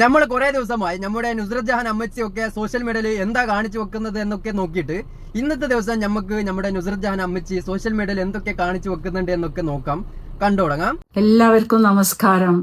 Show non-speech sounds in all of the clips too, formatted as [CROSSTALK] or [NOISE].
നമ്മൾ കുറെ ദിവസമായി നമ്മുടെ നുസ്രത് ജഹാൻ അമ്മച്ചിയൊക്കെ സോഷ്യൽ മീഡിയയിൽ എന്താ കാണിച്ചു വെക്കുന്നത് എന്നൊക്കെ നോക്കിയിട്ട് ഇന്നത്തെ ദിവസം നമുക്ക് നമ്മുടെ നുസ്രത് ജഹാൻ അമ്മച്ചി സോഷ്യൽ മീഡിയയിൽ എന്തൊക്കെ കാണിച്ചു വെക്കുന്നുണ്ട് എന്നൊക്കെ നോക്കാം. കണ്ടുതുടങ്ങാം എല്ലാവർക്കും നമസ്കാരം.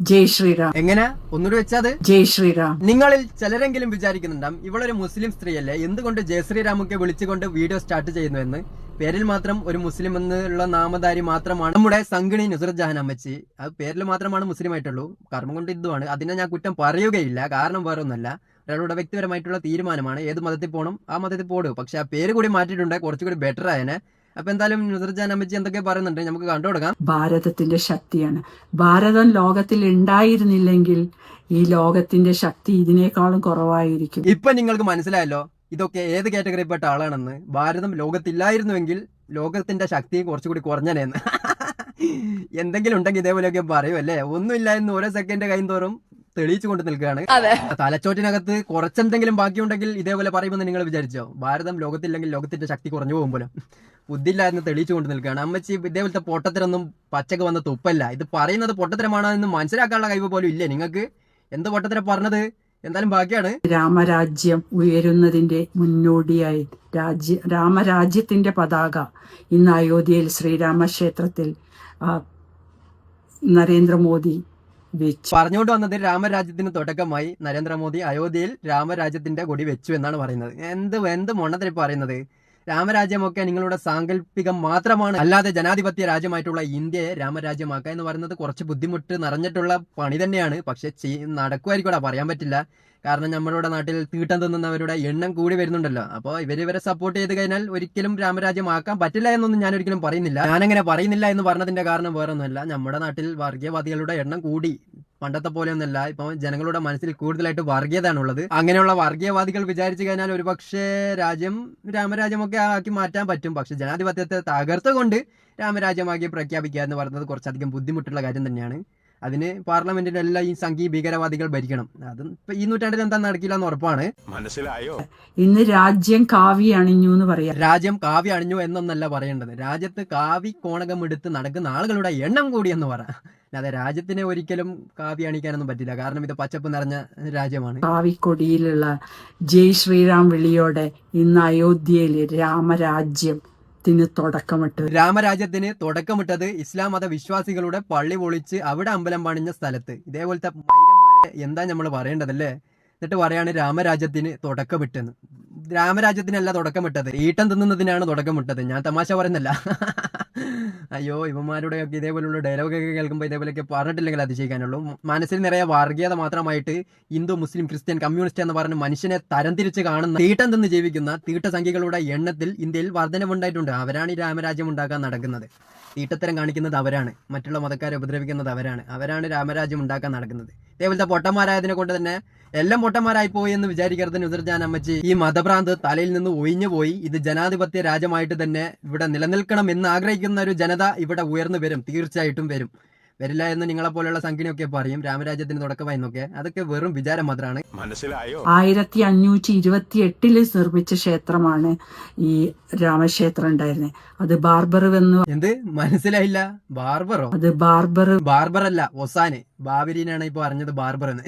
ജയ് ശ്രീറാം. എങ്ങനെ? ഒന്നുകൂടി വെച്ചാൽ ജയ് ശ്രീറാം. നിങ്ങളിൽ ചിലരെങ്കിലും വിചാരിക്കുന്നുണ്ടാവും ഇവളൊരു മുസ്ലിം സ്ത്രീയല്ലേ? എന്തുകൊണ്ട് ജയശ്രീരാമൊക്കെ വിളിച്ചുകൊണ്ട് വീഡിയോ സ്റ്റാർട്ട് ചെയ്യുന്നുവെന്ന് പേരിൽ മാത്രം ഒരു മുസ്ലിം എന്നുള്ള നാമധാരി മാത്രമാണ് നമ്മുടെ സംഗിണി നുസ്രത് ജഹാൻ അമ്മച്ചി. അത് പേരിൽ മാത്രമാണ് മുസ്ലിം ആയിട്ടുള്ളൂ കർമ്മം കൊണ്ട് ഇതുമാണ്. അതിനെ ഞാൻ കുറ്റം പറയുകയില്ല. കാരണം വേറെ ഒന്നല്ല ഒരാളുടെ വ്യക്തിപരമായിട്ടുള്ള തീരുമാനമാണ്. ഏത് മതത്തിൽ പോകണം ആ മതത്തിൽ പോടും. പക്ഷെ ആ പേര് കൂടി മാറ്റിയിട്ടുണ്ട്. കുറച്ചുകൂടി ബെറ്റർ ആയനെ. അപ്പൊ എന്തായാലും നുസ്രത് ജഹാൻ അമ്മച്ചി എന്തൊക്കെ പറയുന്നുണ്ട് നമുക്ക് കണ്ടു കൊടുക്കാം. ഭാരതത്തിന്റെ ശക്തിയാണ്. ഭാരതം ലോകത്തിൽ ഉണ്ടായിരുന്നില്ലെങ്കിൽ ഈ ലോകത്തിന്റെ ശക്തി ഇതിനേക്കാളും കുറവായിരിക്കും. ഇപ്പൊ നിങ്ങൾക്ക് മനസ്സിലായല്ലോ. ഇതൊക്കെ ഏത് കാറ്റഗറിയിൽപ്പെട്ട ആളാണെന്ന് ഭാരതം ലോകത്തില്ലായിരുന്നുവെങ്കിൽ ലോകത്തിന്റെ ശക്തി കുറച്ചുകൂടി കുറഞ്ഞനേന്ന്. എന്തെങ്കിലും ഉണ്ടെങ്കിൽ ഇതേപോലെയൊക്കെ പറയും അല്ലേ? ഒന്നുമില്ല എന്ന് ഓരോ സെക്കൻഡ് കൈന്തോറും തെളിയിച്ചു കൊണ്ട് നിൽക്കുകയാണ്. തലച്ചോറ്റിനകത്ത് കുറച്ചെന്തെങ്കിലും ബാക്കിയുണ്ടെങ്കിൽ ഇതേപോലെ പറയുമെന്ന് നിങ്ങൾ വിചാരിച്ചോ? ഭാരതം ലോകത്തില്ലെങ്കിൽ ലോകത്തിന്റെ ശക്തി കുറഞ്ഞു പോകും പോലും. ബുദ്ധിയില്ല എന്ന് തെളിയിച്ചു കൊണ്ട് നിൽക്കുകയാണ്. അമ്മച്ചി ഇതേപോലത്തെ പൊട്ടത്തരൊന്നും പച്ചക്ക് വന്ന തുപ്പല്ല. ഇത് പറയുന്നത് പൊട്ടത്തരമാണോ എന്ന് മനസ്സിലാക്കാനുള്ള കഴിവ് പോലും ഇല്ലേ നിങ്ങൾക്ക്? എന്ത് പൊട്ടത്തരം പറഞ്ഞത്? എന്തായാലും ബാക്കിയാണ് രാമരാജ്യം ഉയരുന്നതിന്റെ മുന്നോടിയായി രാജ്യ രാമരാജ്യത്തിന്റെ പതാക ഇന്ന് അയോധ്യയിൽ ശ്രീരാമക്ഷേത്രത്തിൽ നരേന്ദ്രമോദി വെച്ചു. പറഞ്ഞുകൊണ്ട് വന്നത് രാമരാജ്യത്തിന് തുടക്കമായി നരേന്ദ്രമോദി അയോധ്യയിൽ രാമരാജ്യത്തിന്റെ കൊടി വെച്ചു എന്നാണ് പറയുന്നത്. എന്ത് എന്ത് മൊണ്ണത്തിൽ പറയുന്നത്? രാമരാജ്യമൊക്കെ നിങ്ങളുടെ സാങ്കല്പികം മാത്രമാണ്. അല്ലാതെ ജനാധിപത്യ രാജ്യമായിട്ടുള്ള ഇന്ത്യയെ രാമരാജ്യമാക്കുക എന്ന് പറയുന്നത് കുറച്ച് ബുദ്ധിമുട്ട് നിറഞ്ഞിട്ടുള്ള പണി തന്നെയാണ്. പക്ഷെ നടക്കുമായിരിക്കും പറയാൻ പറ്റില്ല. കാരണം നമ്മളുടെ നാട്ടിൽ തീട്ടം തിന്നുന്നവരുടെ എണ്ണം കൂടി വരുന്നുണ്ടല്ലോ. അപ്പോൾ ഇവരിവരെ ഇവരെ സപ്പോർട്ട് ചെയ്ത് കഴിഞ്ഞാൽ ഒരിക്കലും രാമരാജ്യമാക്കാൻ പറ്റില്ല എന്നൊന്നും ഞാൻ ഒരിക്കലും പറയുന്നില്ല. ഞാനങ്ങനെ പറയുന്നില്ല എന്ന് പറഞ്ഞതിന്റെ കാരണം വേറൊന്നുമല്ല. നമ്മുടെ നാട്ടിൽ വർഗീയവാദികളുടെ എണ്ണം കൂടി പണ്ടത്തെ പോലെയൊന്നുമല്ല. ഇപ്പൊ ജനങ്ങളുടെ മനസ്സിൽ കൂടുതലായിട്ട് വർഗീയതയാണുള്ളത്. അങ്ങനെയുള്ള വർഗീയവാദികൾ വിചാരിച്ചു കഴിഞ്ഞാൽ ഒരുപക്ഷെ രാജ്യം രാമരാജ്യമൊക്കെ ആക്കി മാറ്റാൻ പറ്റും. പക്ഷെ ജനാധിപത്യത്തെ തകർത്തുകൊണ്ട് രാമരാജ്യമാക്കി പ്രഖ്യാപിക്കുക എന്ന് പറയുന്നത് കുറച്ചധികം ബുദ്ധിമുട്ടുള്ള കാര്യം തന്നെയാണ്. അതിന് പാർലമെന്റിന്റെ എല്ലാ ഈ സംഘീ ഭീകരവാദികൾ ഭരിക്കണം. അതും ഇപ്പൊ ഈ നൂറ്റാണ്ടിൽ എന്താ നടക്കില്ല എന്ന് ഉറപ്പാണ്. മനസ്സിലായോ? ഇന്ന് രാജ്യം കാവി അണിഞ്ഞു എന്ന് പറയാം. രാജ്യം കാവ്യ അണിഞ്ഞു എന്നൊന്നല്ല പറയേണ്ടത്. രാജ്യത്ത് കാവി കോണകം എടുത്ത് നടക്കുന്ന ആളുകളുടെ എണ്ണം കൂടി എന്ന് പറയാം അല്ലാതെ രാജ്യത്തിനെ ഒരിക്കലും കാവ്യ അണിക്കാനൊന്നും പറ്റില്ല. കാരണം ഇത് പച്ചപ്പ് നിറഞ്ഞ രാജ്യമാണ്. കാവിക്കൊടിയിലുള്ള ജയ് ശ്രീറാം വിളിയോടെ ഇന്ന് അയോധ്യയിൽ രാമരാജ്യത്തിന് തുടക്കമിട്ടു രാമരാജ്യത്തിന് തുടക്കമിട്ടത് ഇസ്ലാം മത വിശ്വാസികളുടെ പള്ളി പൊളിച്ച് അവിടെ അമ്പലം പണിഞ്ഞ സ്ഥലത്ത്. ഇതേപോലത്തെ മൈരന്മാരെ എന്താ നമ്മൾ പറയേണ്ടതല്ലേ? എന്നിട്ട് പറയാണ് രാമരാജ്യത്തിന് തുടക്കമിട്ടെന്ന്. രാമരാജ്യത്തിനല്ല തുടക്കമിട്ടത്. ഈട്ടം തിന്നുന്നതിനാണ് തുടക്കമിട്ടത്. ഞാൻ തമാശ പറയുന്നില്ല. അയ്യോ ഇവന്മാരുടെ ഒക്കെ ഇതേപോലുള്ള ഡയലോഗൊക്കെ കേൾക്കുമ്പോൾ ഇതേപോലെയൊക്കെ പറഞ്ഞിട്ടില്ലെങ്കിൽ അതിശയിക്കാനുള്ളൂ മനസ്സിൽ നിറയെ വർഗീയത മാത്രമായിട്ട് ഹിന്ദു മുസ്ലിം ക്രിസ്ത്യൻ കമ്മ്യൂണിസ്റ്റ് എന്ന് പറഞ്ഞ് മനുഷ്യനെ തരംതിരിച്ച് കാണുന്ന തീട്ടം തിന്ന് ജീവിക്കുന്ന തീട്ടസംഖ്യകളുടെ എണ്ണത്തിൽ ഇന്ത്യയിൽ വർധനവുണ്ടായിട്ടുണ്ട്. അവരാണ് ഈ രാമരാജ്യം ഉണ്ടാക്കാൻ നടക്കുന്നത്. തീട്ടത്തരം കാണിക്കുന്നത് അവരാണ്. മറ്റുള്ള മതക്കാരെ ഉപദ്രവിക്കുന്നത് അവരാണ്. അവരാണ് രാമരാജ്യം ഉണ്ടാക്കാൻ നടക്കുന്നത്. ഇതേപോലത്തെ പൊട്ടന്മാരായതിനെ കൊണ്ട് തന്നെ എല്ലാം പൊട്ടന്മാരായി പോയി എന്ന് വിചാരിക്കരുത് നുസർജാൻ അമ്മച്ചി ഈ മതഭ്രാന്ത് തലയിൽ നിന്ന് ഒഴിഞ്ഞു പോയി ഇത് ജനാധിപത്യ രാജ്യമായിട്ട് തന്നെ ഇവിടെ നിലനിൽക്കണം എന്ന് ആഗ്രഹിക്കുന്ന. ഒരു ജനത ഇവിടെ ഉയർന്നു വരും തീർച്ചയായിട്ടും വരും. വരില്ല എന്ന് നിങ്ങളെ പോലെയുള്ള സംഖ്യനൊക്കെ പറയും രാമരാജ്യത്തിന് തുടക്കമായി എന്നൊക്കെ. അതൊക്കെ വെറും വിചാരം മാത്രമാണ്. മനസ്സിലായോ? ആയിരത്തി അഞ്ഞൂറ്റി ഇരുപത്തി എട്ടിൽ നിർമ്മിച്ച ക്ഷേത്രമാണ് ഈ രാമക്ഷേത്രം ഉണ്ടായിരുന്നത് അത് ബാർബർ എന്ന് എന്ത്? മനസ്സിലായില്ല. ബാർബറോ? അത് ബാർബർ ബാർബർ അല്ല ഒസാന്. ബാബരീനാണ് ഇപ്പൊ അറിഞ്ഞത് ബാർബർ എന്ന്.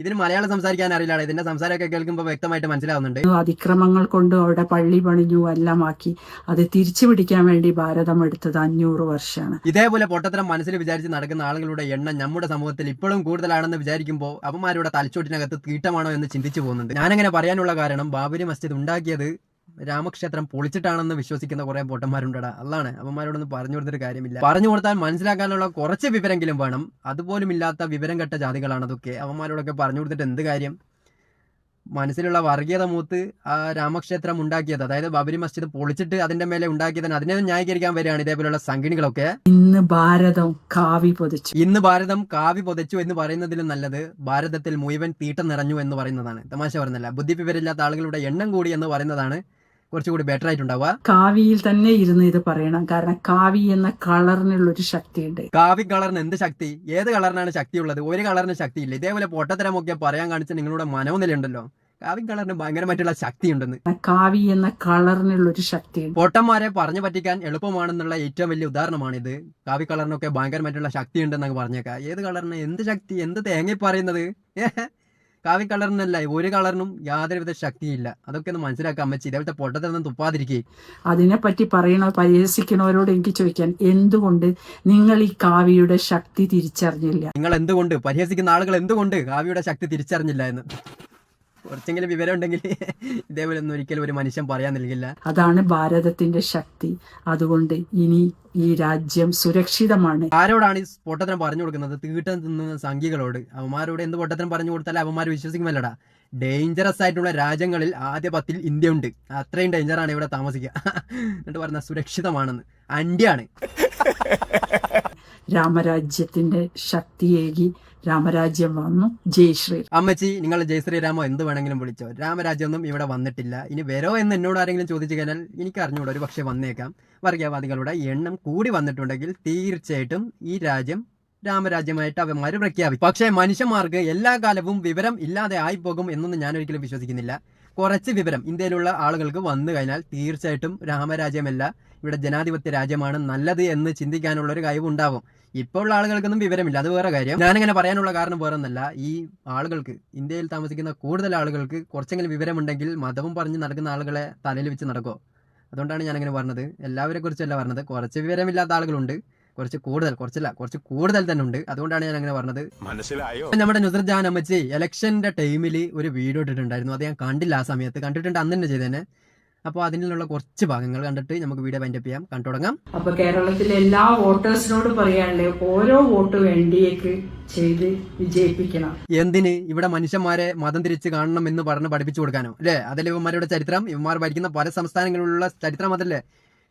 ഇതിന് മലയാളം സംസാരിക്കാൻ അറിയില്ല ഇതിന്റെ സംസാരമൊക്കെ കേൾക്കുമ്പോൾ വ്യക്തമായിട്ട് മനസ്സിലാവുന്നുണ്ട്. അതിക്രമങ്ങൾ കൊണ്ട് അവിടെ പള്ളി പണിഞ്ഞു എല്ലാം ആക്കി അത് തിരിച്ചു പിടിക്കാൻ വേണ്ടി ഭാരതം എടുത്തത് അഞ്ഞൂറ് വർഷമാണ്. ഇതേപോലെ പൊട്ടത്തരം മനസ്സിൽ വിചാരിച്ച് നടക്കുന്ന ആളുകളുടെ എണ്ണം നമ്മുടെ സമൂഹത്തിൽ ഇപ്പോഴും കൂടുതലാണെന്ന് വിചാരിക്കുമ്പോൾ അവന്മാരുടെ തലച്ചോട്ടിനകത്ത് തീട്ടമാണോ എന്ന് ചിന്തിച്ചു പോകുന്നുണ്ട്. ഞാനങ്ങനെ പറയാനുള്ള കാരണം ബാബരി മസ്ജിദ് ഉണ്ടാക്കിയത് രാമക്ഷേത്രം പൊളിച്ചിട്ടാണെന്ന് വിശ്വസിക്കുന്ന കുറെ പൊട്ടന്മാരുണ്ടടാ. അതാണ് അവന്മാരോടൊന്നും പറഞ്ഞു കൊടുത്തിട്ട് കാര്യമില്ല. പറഞ്ഞു കൊടുത്താൽ മനസ്സിലാക്കാനുള്ള കുറച്ച് വിവരമെങ്കിലും വേണം. അതുപോലും ഇല്ലാത്ത വിവരം കെട്ട ജാതികളാണ് അതൊക്കെ. അവന്മാരോടൊക്കെ പറഞ്ഞു കൊടുത്തിട്ട് എന്ത് കാര്യം? മനസ്സിലുള്ള വർഗീയത മൂത്ത് ആ രാമക്ഷേത്രം ഉണ്ടാക്കിയത് അതായത് ബാബരി മസ്ജിദ് പൊളിച്ചിട്ട് അതിന്റെ മേലെ ഉണ്ടാക്കിയതിന് അതിനെ ന്യായീകരിക്കാൻ വരികയാണ് ഇതേപോലെയുള്ള സംഘിണികളൊക്കെ. ഇന്ന് ഭാരതം കാവി പൊതിച്ചു. ഇന്ന് ഭാരതം കാവി പൊതിച്ചു എന്ന് പറയുന്നതിലും നല്ലത് ഭാരതത്തിൽ മുഴുവൻ തീട്ടം നിറഞ്ഞു എന്ന് പറയുന്നതാണ്. തമാശ പറഞ്ഞല്ല ബുദ്ധി വിവരമില്ലാത്ത ആളുകളുടെ എണ്ണം കൂടി എന്ന് പറയുന്നതാണ് കുറച്ചുകൂടി ബെറ്റർ ആയിട്ടുണ്ടാവുക. കാവിയിൽ തന്നെ ഇരുന്ന് ഇത് പറയണം. കാരണം കാവി എന്ന കളറിനുള്ള ഒരു ശക്തിയുണ്ട്. കാവി കളറിന് എന്ത് ശക്തി? ഏത് കളറിനാണ് ശക്തി ഉള്ളത് ഒരു കളറിന് ശക്തി ഇല്ല ഇതേപോലെ പൊട്ടത്തരമൊക്കെ പറയാൻ കാണിച്ച നിങ്ങളുടെ മനോനില ഉണ്ടല്ലോ കാവി കളറിന് ഭയങ്കരമായിട്ടുള്ള ശക്തി ഉണ്ടെന്ന് കാവി എന്ന കളറിനുള്ള ഒരു ശക്തി പൊട്ടന്മാരെ പറഞ്ഞു പറ്റിക്കാൻ എളുപ്പമാണെന്നുള്ള ഏറ്റവും വലിയ ഉദാഹരണമാണിത്. കാവി കളറിനൊക്കെ ഭയങ്കരമായിട്ടുള്ള ശക്തി ഉണ്ടെന്നൊക്കെ പറഞ്ഞേക്കാം. ഏത് കളറിന് എന്ത് ശക്തി? എന്ത് തേങ്ങ പറയുന്നത്? കാവി കളറിനല്ല ഒരു കളറിനും യാതൊരുവിധ ശക്തിയില്ല. അതൊക്കെ ഒന്ന് മനസ്സിലാക്കാൻ അമ്മച്ചി. ഇതേപോലത്തെ പൊട്ടത്തിനൊന്നും തുപ്പാതിരിക്കേ. അതിനെപ്പറ്റി പറയണ പരിഹസിക്കണവരോട് എനിക്ക് ചോദിക്കാൻ എന്തുകൊണ്ട് നിങ്ങൾ ഈ കാവിയുടെ ശക്തി തിരിച്ചറിഞ്ഞില്ല? നിങ്ങൾ എന്തുകൊണ്ട് പരിഹസിക്കുന്ന ആളുകൾ എന്തുകൊണ്ട് കാവിയുടെ ശക്തി തിരിച്ചറിഞ്ഞില്ല എന്ന്? കുറച്ചെങ്കിലും വിവരം ഉണ്ടെങ്കിൽ [LAUGHS] ഇതേപോലെ ഒന്നും ഒരിക്കലും ഒരു മനുഷ്യൻ പറയാൻ നൽകില്ല. അതാണ് ഭാരതത്തിന്റെ ശക്തി. അതുകൊണ്ട് ഇനി ഈ രാജ്യം സുരക്ഷിതമാണ്. ആരോടാണ് ഈ പൊട്ടത്തരം പറഞ്ഞു കൊടുക്കുന്നത്? തീട്ടം തിന്നുന്ന സംഖ്യകളോട് അവന്മാരോട് എന്ത് പൊട്ടത്തരം പറഞ്ഞു കൊടുത്താലും അവന്മാർ വിശ്വസിക്കുമല്ലടാ. ഡേഞ്ചറസ് ആയിട്ടുള്ള രാജ്യങ്ങളിൽ ആദ്യ പത്തിൽ ഇന്ത്യ ഉണ്ട് അത്രയും ഡേഞ്ചറാണ് ഇവിടെ താമസിക്കുക. [LAUGHS] എന്നിട്ട് പറഞ്ഞ സുരക്ഷിതമാണെന്ന്. അന്ത്യാണ് [LAUGHS] രാമരാജ്യത്തിന്റെ ശക്തിയേകി രാമരാജ്യം വന്നു. ജയ് ശ്രീ അമ്മച്ചി നിങ്ങൾ ജയ് ശ്രീരാമോ എന്ത് വേണമെങ്കിലും വിളിച്ചോ. രാമരാജ്യമൊന്നും ഇവിടെ വന്നിട്ടില്ല. ഇനി വരോ എന്ന് എന്നോട് ആരെങ്കിലും ചോദിച്ചു കഴിഞ്ഞാൽ എനിക്ക് അറിഞ്ഞൂടെ ഒരു പക്ഷേ വന്നേക്കാം. വർഗീയവാദികളുടെ എണ്ണം കൂടി വന്നിട്ടുണ്ടെങ്കിൽ തീർച്ചയായിട്ടും ഈ രാജ്യം രാമരാജ്യമായിട്ട് അവന്മാർ പ്രഖ്യാപിക്കും. പക്ഷേ മനുഷ്യന്മാർക്ക് എല്ലാ കാലവും വിവരം ഇല്ലാതെ ആയി പോകും എന്നൊന്നും ഞാൻ ഒരിക്കലും വിശ്വസിക്കുന്നില്ല. കുറച്ച് വിവരം ഇന്ത്യയിലുള്ള ആളുകൾക്ക് വന്നു കഴിഞ്ഞാൽ തീർച്ചയായിട്ടും രാമരാജ്യമല്ല ഇവിടെ ജനാധിപത്യ രാജ്യമാണ് നല്ലത് എന്ന് ചിന്തിക്കാനുള്ള ഒരു കഴിവ് ഉണ്ടാവും ഇപ്പോൾ ഉള്ള ആളുകൾക്കൊന്നും വിവരമില്ല. അത് വേറെ കാര്യം. ഞാനിങ്ങനെ പറയാനുള്ള കാരണം വേറെ ഒന്നല്ല ഈ ആളുകൾക്ക് ഇന്ത്യയിൽ താമസിക്കുന്ന കൂടുതൽ ആളുകൾക്ക് കുറച്ചെങ്കിലും വിവരമുണ്ടെങ്കിൽ മതവും പറഞ്ഞ് നടക്കുന്ന ആളുകളെ തലയിൽ വെച്ച് നടക്കുമോ അതുകൊണ്ടാണ് ഞാനിങ്ങനെ പറഞ്ഞത്. എല്ലാവരെ കുറിച്ചല്ല പറഞ്ഞത്. കുറച്ച് വിവരമില്ലാത്ത ആളുകളുണ്ട്. കുറച്ച് കൂടുതൽ കുറച്ചല്ല കുറച്ച് കൂടുതൽ തന്നെ ഉണ്ട്. അതുകൊണ്ടാണ് ഞാൻ അങ്ങനെ പറഞ്ഞത്. മനസ്സിലായോ? നമ്മുടെ നുസർ ജാൻ അമ്മച്ചി ഇലക്ഷന്റെ ടൈമിൽ ഒരു വീഡിയോ ഇട്ടിട്ടുണ്ടായിരുന്നു. അത് ഞാൻ കണ്ടില്ല ആ സമയത്ത്. കണ്ടിട്ടുണ്ട് അന്ന് തന്നെ ചെയ്തേനെ. അപ്പോൾ അതിനുള്ള കുറച്ച് ഭാഗങ്ങൾ കണ്ടിട്ട് നമുക്ക് വീഡിയോ വൈൻഡപ്പ് ചെയ്യാം. കണ്ടു തുടങ്ങാം. അപ്പൊ കേരളത്തിലെ എല്ലാ വോട്ടേഴ്സിനോട് പറയാനുള്ളത് ഓരോ വോട്ട് വേണ്ടിയേക്ക് ചെയ്ത് വിജയിപ്പിക്കണം. എന്തിന്? ഇവിടെ മനുഷ്യന്മാരെ മതം തിരിച്ച് കാണണം എന്ന് പറഞ്ഞ് പഠിപ്പിച്ചു കൊടുക്കാനോ? അല്ലേ? അതല്ലേ ഇവന്മാരുടെ ചരിത്രം? ഇവന്മാർ ഭരിക്കുന്ന പല സംസ്ഥാനങ്ങളിലുള്ള ചരിത്രം അതല്ലേ?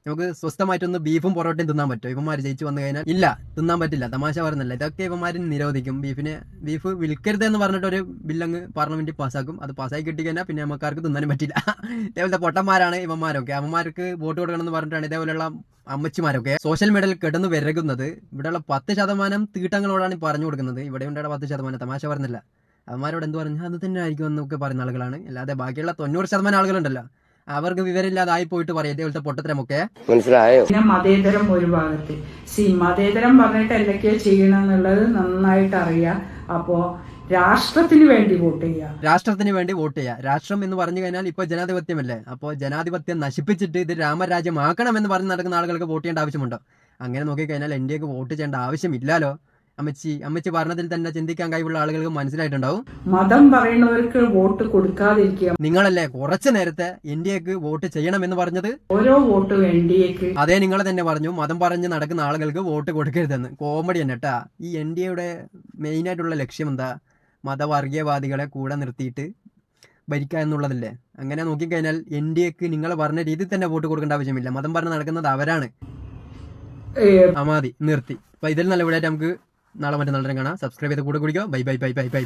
നമുക്ക് സ്വസ്ഥമായിട്ടൊന്ന് ബീഫും പൊറോട്ടയും തിന്നാൻ പറ്റും ഇവന്മാർ ജയിച്ചു വന്നു കഴിഞ്ഞാൽ ഇല്ല തിന്നാൻ പറ്റില്ല തമാശ പറഞ്ഞല്ല ഇതൊക്കെ ഇവന്മാർ നിരോധിക്കും. ബീഫിനെ ബീഫ് വിൽക്കരുത് എന്ന് പറഞ്ഞിട്ട് ഒരു ബില്ലങ്ങ് പാർലമെന്റിൽ പാസ്സാക്കും. അത് പാസ്സായി കിട്ടി കഴിഞ്ഞാൽ പിന്നെ നമുക്കാർക്ക് തിന്നാനും പറ്റില്ല. ഇതേപോലത്തെ പൊട്ടന്മാരാണ് ഇവന്മാരൊക്കെ. അമ്മമാർക്ക് വോട്ട് കൊടുക്കണം എന്ന് പറഞ്ഞിട്ടാണ് ഇതേപോലെയുള്ള അമ്മച്ചിമാരൊക്കെ സോഷ്യൽ മീഡിയയിൽ കിടന്ന് വിരകുന്നത്. ഇവിടെയുള്ള പത്ത് ശതമാനം തീട്ടങ്ങളോടാണ് പറഞ്ഞു കൊടുക്കുന്നത്. ഇവിടെ ഉണ്ടായ പത്ത് ശതമാനം. തമാശ പറഞ്ഞില്ല അവന്മാരോട് എന്ത് പറഞ്ഞു? അത് തന്നെ ആയിരിക്കും എന്നൊക്കെ പറയുന്ന ആളുകളാണ്. അല്ലാതെ ബാക്കിയുള്ള തൊണ്ണൂറ് ശതമാനം ആളുകളുണ്ടല്ലോ. അവർക്ക് വിവരമില്ലാതായി പോയിട്ട് പറയും. ഇതേപോലത്തെ പൊട്ടത്തരമൊക്കെ. മനസ്സിലായോ? പിന്നെ മതേതരം ഒരു ഭാഗത്ത്. സി മതേതരം പറഞ്ഞിട്ട് എന്തൊക്കെയോ ചെയ്യണം എന്നുള്ളത് നന്നായിട്ട് അറിയാം. അപ്പോ രാഷ്ട്രത്തിന് വേണ്ടി വോട്ട് ചെയ്യാം. രാഷ്ട്രത്തിന് വേണ്ടി വോട്ട് ചെയ്യുക രാഷ്ട്രം എന്ന് പറഞ്ഞു കഴിഞ്ഞാൽ ഇപ്പൊ ജനാധിപത്യമല്ലേ? അപ്പോൾ ജനാധിപത്യം നശിപ്പിച്ചിട്ട് ഇത് രാമരാജ്യമാക്കണം എന്ന് പറഞ്ഞ് നടക്കുന്ന ആളുകൾക്ക് വോട്ട് ചെയ്യേണ്ട ആവശ്യമുണ്ടോ? അങ്ങനെ നോക്കിക്കഴിഞ്ഞാൽ എൻ ഡി എക്ക് വോട്ട് ചെയ്യേണ്ട ആവശ്യമില്ലല്ലോ അമ്മച്ചി അമ്മച്ചി പറഞ്ഞതിൽ തന്നെ ചിന്തിക്കാൻ കഴിവുള്ള ആളുകൾക്ക് മനസ്സിലായിട്ടുണ്ടാവും. മതം പറയുന്നവർക്ക് വോട്ട് കൊടുക്കാതിരിക്കുക. നിങ്ങളല്ലേ കുറച്ചു നേരത്തെ ഇന്ത്യയ്ക്ക് വോട്ട് ചെയ്യണം എന്ന് പറഞ്ഞത്? ഓരോ വോട്ട് എൻ ഡി എക്ക്. അതേ നിങ്ങൾ തന്നെ പറഞ്ഞു മതം പറഞ്ഞ് നടക്കുന്ന ആളുകൾക്ക് വോട്ട് കൊടുക്കരുതെന്ന്. കോമഡി തന്നെ കേട്ടാ ഈ എൻ ഡി എയുടെ മെയിനായിട്ടുള്ള ലക്ഷ്യം എന്താ മതവർഗീയവാദികളെ കൂടെ നിർത്തിയിട്ട് ഭരിക്കുക എന്നുള്ളതല്ലേ? അങ്ങനെ നോക്കിക്കഴിഞ്ഞാൽ എൻ ഡി എക്ക് നിങ്ങൾ പറഞ്ഞ രീതിയിൽ തന്നെ വോട്ട് കൊടുക്കേണ്ട ആവശ്യമില്ല. മതം പറഞ്ഞ് നടക്കുന്നത് അവരാണ്. അമാതി നിർത്തി. അപ്പൊ ഇതിൽ നല്ല ഇവിടെ നമുക്ക് നാളെ മറ്റന്നാളെ കാണാം. സബ്സ്ക്രൈബ് ചെയ്ത് കൂടെ കുടിക്കുക. Bye bye bye bye bye bye